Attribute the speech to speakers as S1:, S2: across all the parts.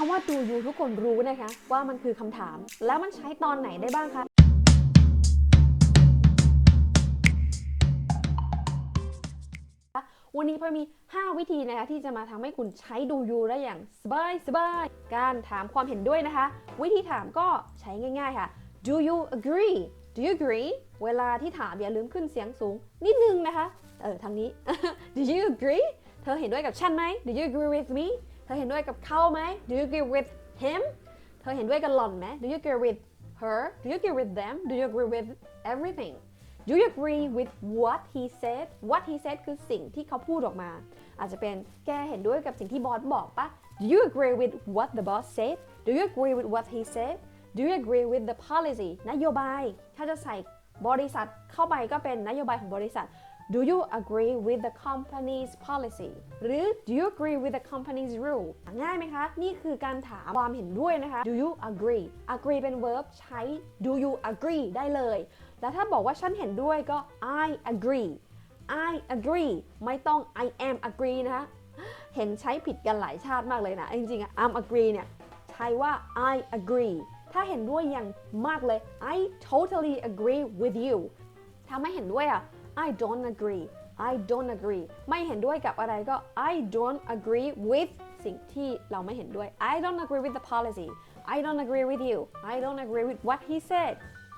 S1: คำว่า do you ทุกคนรู้นะคะ ว่ามันคือคำถาม แล้วมันใช้ตอนไหนได้บ้างคะ วันนี้พอมี 5 วิธีนะคะ ที่จะมาทำให้คุณใช้ do you ได้อย่างสบายสบายการถามความเห็นด้วยนะคะ วิธีถามก็ใช้ง่าย ๆค่ะ do you agree do you agree เวลาที่ถามอย่าลืมขึ้นเสียงสูงนิดนึงนะคะ เออทางนี้ do you agree เธอเห็นด้วยกับฉันไหม do you agree with me ธอเห็นด้วยกับเขาไหม do you agree with him เธอเห็นด้วยกับหล่อนไหม do you agree with her do you agree with them do you agree with everything Do you agree with what he said what he said คือสิ่งที่เขาพูดออกมา อาจจะเป็นแกเห็นด้วยกับสิ่งที่บอสบอกปะ Do you agree with what the boss said Do you agree with what he said Do you agree with the policy นโยบาย ถ้าจะใส่บริษัทเข้าไปก็เป็นนโยบายของบริษัท Do you agree with the company's policy หรือ Do you agree with the company's rule ง่ายไหมคะ นี่คือการถามความเห็นด้วยนะคะ Do you agree agree เป็น verb ใช้ Do you agree ได้เลย แล้วถ้าบอกว่าฉันเห็นด้วยก็ I agree I agree ไม่ต้อง I am agree นะคะ เห็นใช้ผิดกันหลายชาติมากเลยนะ จริงๆอะ I'm agree เนี่ย ใช้ว่า I agree ถ้าเห็นด้วยอย่างมากเลย I totally agree with you ถ้าไม่เห็นด้วยอะ I don't agree I don't agree ไม่เห็นด้วยกับอะไรก็ I don't agree with สิ่งที่เราไม่เห็นด้วย I don't agree with the policy I don't agree with you I don't agree with what he said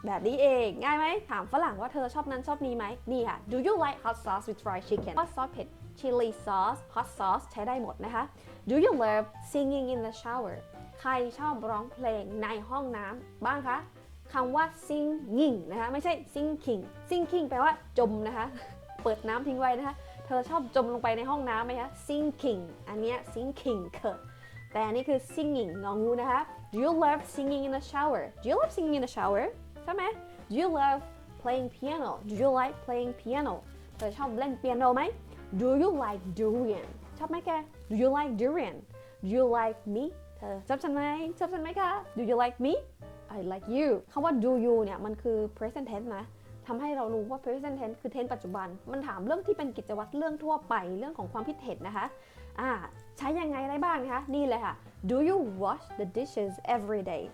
S1: แบบนี้เอง ง่ายไหม ถามฝรั่งว่าเธอชอบนั้นชอบนี้ไหม นี่ค่ะ Do you like hot sauce with fried chicken hot sauce เผ็ด chili sauce hot sauce ใช้ได้หมดนะคะ Do you love singing in the shower ใครชอบร้องเพลงในห้องน้ำบ้างคะ คำว่า singing นะคะไม่ใช่ sinking sinking แปลว่าจมนะคะ เปิดน้ำทิ้งไว้นะคะ เธอชอบจมลงไปในห้องน้ำไหมคะ sinking อันเนี้ย sinking เกิดแต่อันนี้คือ singing งองูนะคะ Do you love singing in the shower Do you love singing in the shower ใช่ไหม Do you love playing piano Do you like playing piano เธอชอบเล่นเปียโนไหม Do you like durian ชอบไหมแก Do you like durian Do you like me เธอชอบฉันไหมชอบฉันไหมคะ Do you like me I like you คำว่า do you เนี่ยมันคือ present tense นะทำให้เรารู้ว่า present tense คือ tense ปัจจุบัน มันถามเรื่องที่เป็นกิจวัตรเรื่องทั่วไปเรื่องของความคิดเห็นนะคะอ่าใช้ยังไงได้บ้างนะคะ นี่เลยค่ะ Do you wash the dishes every day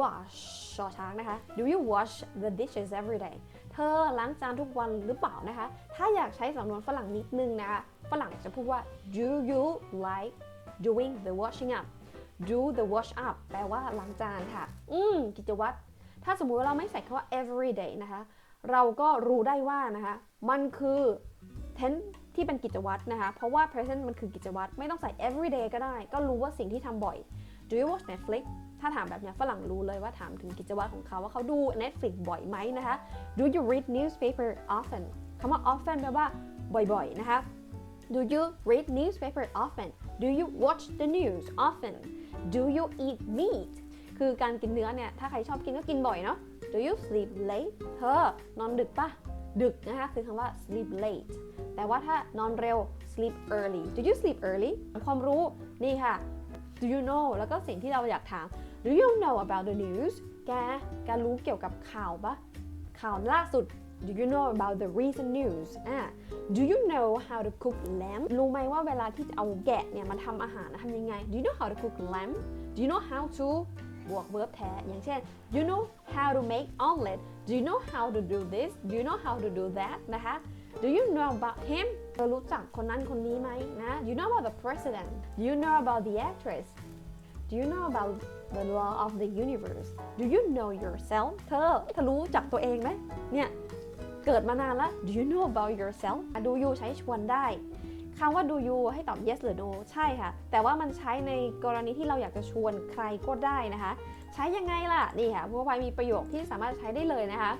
S1: wash ชอช้างนะคะ Do you wash the dishes every day เธอล้างจานทุกวันหรือเปล่านะคะ ถ้าอยากใช้สำนวนฝรั่งนิดนึงนะคะ ฝรั่งจะพูดว่า Do you like doing the washing up do the wash up แปลว่าล้างจานค่ะ อืม กิจวัตร ถ้าสมมุติว่าเราไม่ใส่คำว่า every day นะคะ เราก็รู้ได้ว่านะคะ มันคือ tense ที่เป็นกิจวัตรนะคะ เพราะว่า present มันคือกิจวัตร ไม่ต้องใส่ every day ก็ได้ ก็รู้ว่าสิ่งที่ทำบ่อย do you watch Netflix ถ้าถามแบบนี้ฝรั่งรู้เลยว่าถามถึงกิจวัตรของเขาว่าเขาดู Netflix บ่อยไหมนะคะ do you read newspaper often คำว่า often แปลว่าบ่อยๆ นะคะ Do you read newspaper often? Do you watch the news often? Do you eat meat? คือการกินเนื้อเนี่ย ถ้าใครชอบกินก็กินบ่อยเนาะ Do you sleep late? เธอนอนดึกปะดึกนะคะ คือคำว่า sleep late แต่ว่าถ้านอนเร็ว sleep early Do you sleep early ความรู้นี่ค่ะ Do you know แล้วก็สิ่งที่เราอยากถาม Do you know about the news แกแกรู้เกี่ยวกับข่าวปะข่าวล่าสุด Do you know about the recent news อ่า Do you know how to cook lamb รู้ไหมว่าเวลาที่จะเอาแกะเนี่ยมาทำอาหารทำยังไง Do you know how to cook lamb Do you know how to บวก verb แท้ อย่างเช่น Do you know how to make omelet Do you know how to do this Do you know how to do that นะคะ Do you know about him เธอรู้จักคนนั้นคนนี้ไหมนะ Do you know about the president Do you know about the actress Do you know about the law of the universe Do you know yourself เธอเธอรู้จักตัวเองไหมเนี่ย เกิดมานานแล้ว Do you know about yourself Do you ใช้ชวนได้คำว่า Do you ให้ตอบ yes หรือ no ใช่ค่ะ แต่ว่ามันใช้ในกรณีที่เราอยากจะชวนใครก็ได้นะคะ ใช้ยังไงล่ะ นี่ค่ะพราะว่ามีประโยคที่สามารถใช้ได้เลยนะคะ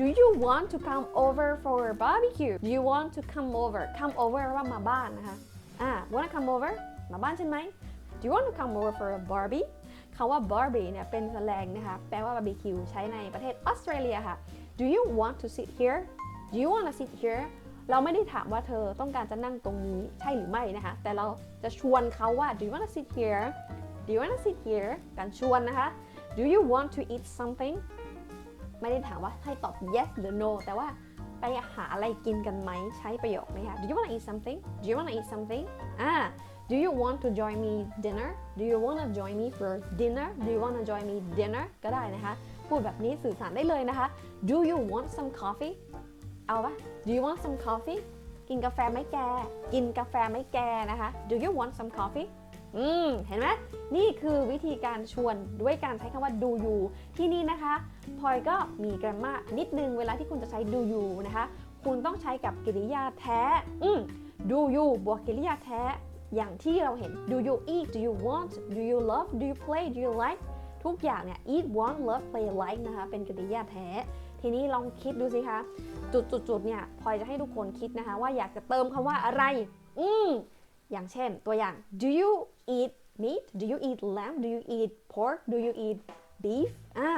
S1: Do you want to come over for a barbecue Do you want to come over come over ว่ามาบ้านนะคะอ่า wanna come over มาบ้านฉันไหม Do you want to come over for a Barbie คำว่า Barbie เนี่ยเป็นแสลงนะคะ แปลว่าบาร์บีคิวใช้ในประเทศออสเตรเลียค่ะ Do you want to sit here Do you want to sit here เราไม่ได้ถามว่าเธอต้องการจะนั่งตรงนี้ใช่หรือไม่นะคะ แต่เราจะชวนเขาว่า Do you want to sit here Do you want to sit here การชวนนะคะ Do you want to eat something ไม่ได้ถามว่าให้ตอบ yes หรือ no แต่ว่าไปหาอะไรกินกันไหมใช้ประโยคนี้ค่ะ Do you want to eat something Do you want to eat something อ่า Do you want to join me dinner Do you want to join me for dinner Do you want to join me dinner ก็ได้นะคะ พูดแบบนี้สื่อสารได้เลยนะคะ Do you want some coffee เอาปะ Do you want some coffee กินกาแฟไหมแก กินกาแฟไหมแกนะคะ Do you want some coffee อืม เห็นไหมนี่คือวิธีการชวนด้วยการใช้คำว่า do you ที่นี่นะคะพลอยก็มีกราฟมานิดนึงเวลาที่คุณจะใช้ do you นะคะ คุณต้องใช้กับกริยาแท้ อืม do you บวกกริยาแท้ อย่างที่เราเห็น do you eat do you want do you love do you play do you like ทุกอย่างเนี่ย eat want love play like นะคะ เป็นกริยาแท้ ทีนี้ลองคิดดูสิคะ จุดๆเนี่ยพลอยจะให้ทุกคนคิดนะคะ ว่าอยากจะเติมคำว่าอะไร อืมอย่างเช่นตัวอย่าง do you eat meat do you eat lamb do you eat pork do you eat beef อ่า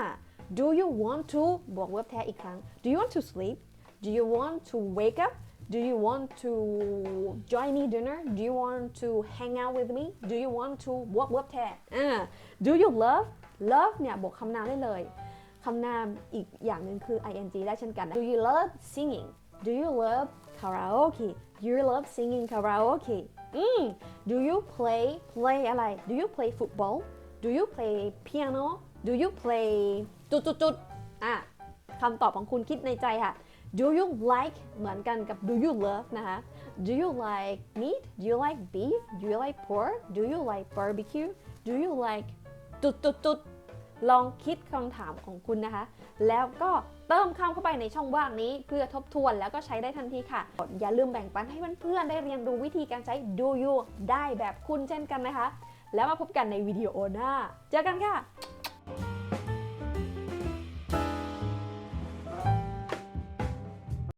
S1: do you want to บวก verb แท้อีกครั้ง do you want to sleep do you want to wake up do you want to join me dinner do you want to hang out with me do you want to บวก verb แท้อ่า do you love love เนี่ยบวกคำนามได้เลยคำนามอีกอย่างหนึ่งคือ ing ได้เช่นกัน Do you love singing Do you love karaoke Do you love singing karaoke อืม Do you play play อะไร Do you play football Do you play piano Do you play จุดจุดจุดอะคำตอบของคุณคิดในใจค่ะ Do you like เหมือนกันกับ Do you love นะคะ Do you like meat Do you like beef Do you like pork Do you like barbecue Do you like จุดจุดจุดลองคิดคำถามของคุณนะคะ แล้วก็เติมคำเข้าไปในช่องว่างนี้ เพื่อทบทวนแล้วก็ใช้ได้ทันทีค่ะ อย่าลืมแบ่งปันให้เพื่อนๆได้เรียนรู้วิธีการใช้ do you ได้แบบคุณเช่นกันนะคะ แล้วมาพบกันในวิดีโอหน้า เจอกันค่ะ